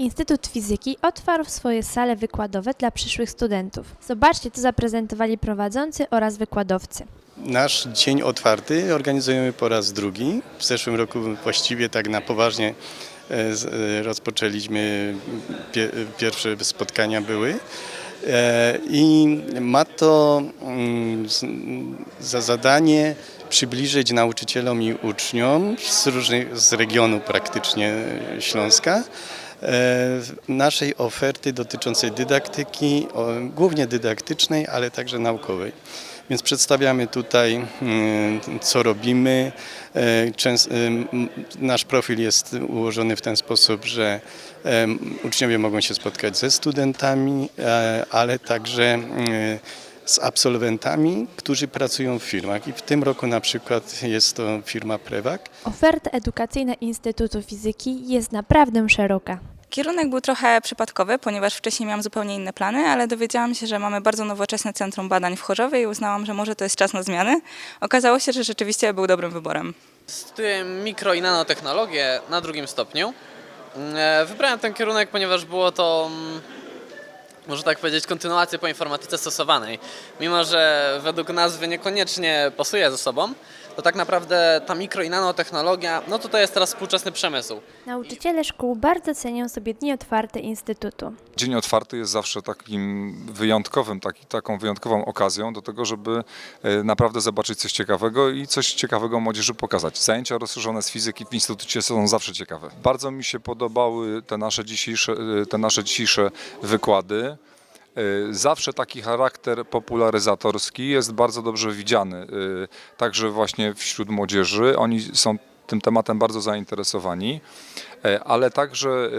Instytut Fizyki otwarł swoje sale wykładowe dla przyszłych studentów. Zobaczcie, co zaprezentowali prowadzący oraz wykładowcy. Nasz dzień otwarty organizujemy po raz drugi. W zeszłym roku właściwie tak na poważnie e, e, rozpoczęliśmy, pie, pierwsze spotkania były. E, I ma to mm, za zadanie przybliżyć nauczycielom i uczniom z, różnych, z regionu praktycznie Śląska naszej oferty dotyczącej dydaktyki, głównie dydaktycznej, ale także naukowej. Więc przedstawiamy tutaj, mm, co robimy. E, em, Nasz profil jest ułożony w ten sposób, że uczniowie mogą się spotkać ze studentami, e, ale także z absolwentami, którzy pracują w firmach. I w tym roku na przykład jest to firma Prewak. Oferta edukacyjna Instytutu Fizyki jest naprawdę szeroka. Kierunek był trochę przypadkowy, ponieważ wcześniej miałam zupełnie inne plany, ale dowiedziałam się, że mamy bardzo nowoczesne Centrum Badań w Chorzowie i uznałam, że może to jest czas na zmiany. Okazało się, że rzeczywiście był dobrym wyborem. Studiuję mikro i nanotechnologię na drugim stopniu. E, Wybrałem ten kierunek, ponieważ było to, mm, można tak powiedzieć, kontynuacja po informatyce stosowanej. Mimo, że według nazwy niekoniecznie pasuje ze sobą, to tak naprawdę ta mikro i nanotechnologia, no to to jest teraz współczesny przemysł. Nauczyciele szkół bardzo cenią sobie dni otwarte Instytutu. Dzień otwarty jest zawsze takim wyjątkowym, taki, taką wyjątkową okazją do tego, żeby e, naprawdę zobaczyć coś ciekawego i coś ciekawego młodzieży pokazać. Zajęcia rozszerzone z fizyki w Instytucie są zawsze ciekawe. Bardzo mi się podobały te nasze dzisiejsze, e, te nasze dzisiejsze wykłady. E, Zawsze taki charakter popularyzatorski jest bardzo dobrze widziany, e, także właśnie wśród młodzieży. Oni są tym tematem bardzo zainteresowani, e, ale także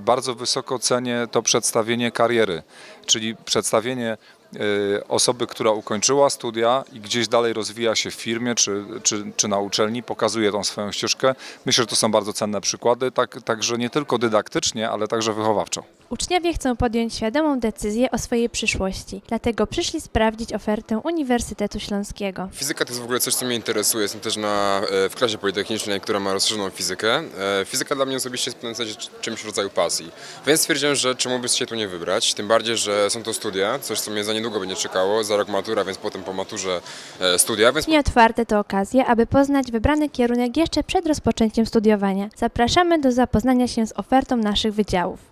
bardzo wysoko cenię to przedstawienie kariery, czyli przedstawienie osoby, która ukończyła studia i gdzieś dalej rozwija się w firmie czy, czy, czy na uczelni, pokazuje tą swoją ścieżkę. Myślę, że to są bardzo cenne przykłady, tak, także nie tylko dydaktycznie, ale także wychowawczo. Uczniowie chcą podjąć świadomą decyzję o swojej przyszłości, dlatego przyszli sprawdzić ofertę Uniwersytetu Śląskiego. Fizyka to jest w ogóle coś, co mnie interesuje. Jestem też na, e, w klasie politechnicznej, która ma rozszerzoną fizykę. E, Fizyka dla mnie osobiście jest w pewnym sensie czymś w rodzaju pasji. Więc stwierdziłem, że czemu by się tu nie wybrać. Tym bardziej, że są to studia, coś co mnie za niedługo będzie czekało. Za rok matura, więc potem po maturze e, studia. Więc Dni otwarte to okazja, aby poznać wybrany kierunek jeszcze przed rozpoczęciem studiowania. Zapraszamy do zapoznania się z ofertą naszych wydziałów.